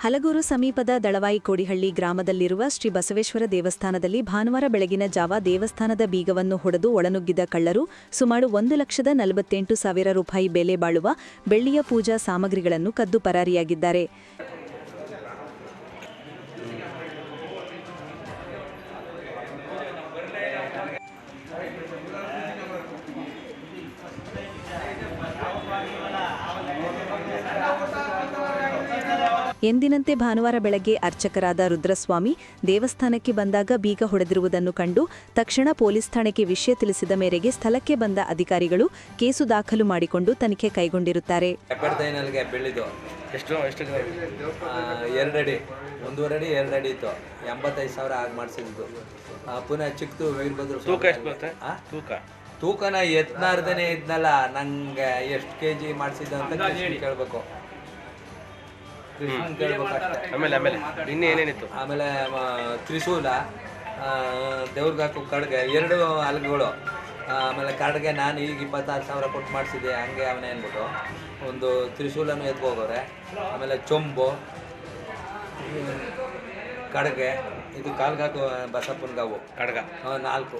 ಹಲಗೂರು ಸಮೀಪದ ದಳವಾಯಿ ಕೋಡಿಹಳ್ಳಿ ಗ್ರಾಮದಲ್ಲಿರುವ ಶ್ರೀ ಬಸವೇಶ್ವರ ದೇವಸ್ಥಾನದಲ್ಲಿ ಭಾನುವಾರ ಬೆಳಗಿನ ಜಾವ ದೇವಸ್ಥಾನದ ಬೀಗವನ್ನು ಹೊಡೆದು ಒಳನುಗ್ಗಿದ ಕಳ್ಳರು ಸುಮಾರು ಒಂದು ಲಕ್ಷದ ನಲವತ್ತೆಂಟು ಸಾವಿರ ರೂಪಾಯಿ ಬೆಲೆ ಬಾಳುವ ಬೆಳ್ಳಿಯ ಪೂಜಾ ಸಾಮಗ್ರಿಗಳನ್ನು ಕದ್ದು ಪರಾರಿಯಾಗಿದ್ದಾರೆ. ಎಂದಿನಂತೆ ಭಾನುವಾರ ಬೆಳಗ್ಗೆ ಅರ್ಚಕರಾದ ರುದ್ರಸ್ವಾಮಿ ದೇವಸ್ಥಾನಕ್ಕೆ ಬಂದಾಗ ಬೀಗ ಹೊಡೆದಿರುವುದನ್ನು ಕಂಡು ತಕ್ಷಣ ಪೊಲೀಸ್ ಠಾಣೆಗೆ ವಿಷಯ ತಿಳಿಸಿದ ಮೇರೆಗೆ ಸ್ಥಳಕ್ಕೆ ಬಂದ ಅಧಿಕಾರಿಗಳು ಕೇಸು ದಾಖಲು ಮಾಡಿಕೊಂಡು ತನಿಖೆ ಕೈಗೊಂಡಿರುತ್ತಾರೆ. ಒಂದೂವರೆ ಅಡಿ ಎರಡು ಅಡಿ ಇತ್ತು. ಎಂಬತ್ತೈದು ಸಾವಿರ ಆಗಿ ಮಾಡಿಸಿದ್ದು. ಪುನಃ ಚಿಕ್ಕದು ವೀರಭದ್ರ ತೂಕ ಎಷ್ಟು ಬರುತ್ತೆ? ತೂಕ? ತೂಕನ ಎತ್ನಾರ್ದನೇ ಇದ್ನಲ್ಲ ನಂಗೆ ಎಷ್ಟು ಕೆ ಜಿ ಮಾಡಿಸಿದ್ದು ಅಂತ ಕೇಳ್ಬೇಕು. ಕೃಷ್ಣನ್. ಆಮೇಲೆ ಆಮೇಲೆ. ಇನ್ನು ಏನೇನಿತ್ತು? ಆಮೇಲೆ ಮ, ತ್ರಿಶೂಲ ದೇವ್ರಿಗೆ ಹಾಕೋ ಕಡ್ಗೆ ಎರಡು ಹಲ್ಗೆಗಳು ಆಮೇಲೆ ಕಡ್ಗೆ ನಾನು ಈಗ ಇಪ್ಪತ್ತಾರು ಸಾವಿರ ಕೊಟ್ಟು ಮಾಡಿಸಿದೆ ಹಂಗೆ ಅವನೇ ಅಂದ್ಬಿಟ್ಟು. ಒಂದು ತ್ರಿಶೂಲನೂ ಎತ್ಕೋಗೋರೆ ಆಮೇಲೆ ಚೊಂಬು ಹ್ಮ್, ಕಡ್ಗೆ ಇದು ಕಾಲ್ಗಾಕು ಬಸಪ್ಪನ್ಗಾವು ಬಸಪ್ಪನ ಗಾವು. ಕಡ್ಗ. ಆ, ನಾಲ್ಕು.